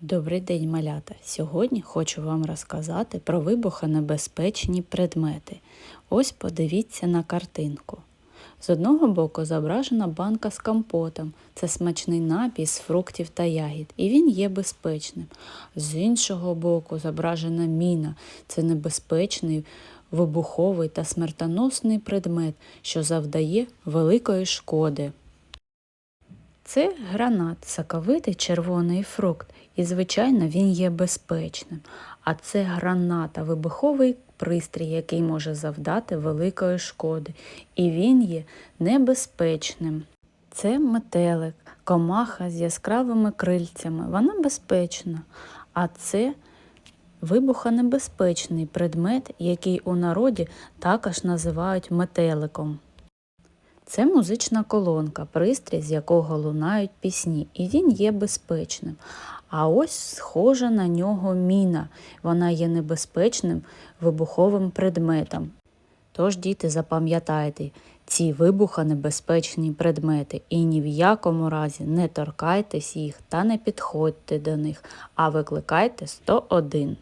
Добрий день, малята! Сьогодні хочу вам розказати про вибухонебезпечні предмети. Ось подивіться на картинку. З одного боку зображена банка з компотом. Це смачний напій з фруктів та ягід, і він є безпечним. З іншого боку зображена міна. Це небезпечний, вибуховий та смертоносний предмет, що завдає великої шкоди. Це гранат, соковитий червоний фрукт, і, звичайно, він є безпечним. А це граната, вибуховий пристрій, який може завдати великої шкоди, і він є небезпечним. Це метелик, комаха з яскравими крильцями. Вона безпечна. А це вибухонебезпечний предмет, який у народі також називають метеликом. Це музична колонка, пристрій, з якого лунають пісні, і він є безпечним. А ось схожа на нього міна. Вона є небезпечним вибуховим предметом. Тож, діти, запам'ятайте ці вибухонебезпечні предмети і ні в якому разі не торкайтесь їх та не підходьте до них, а викликайте 101.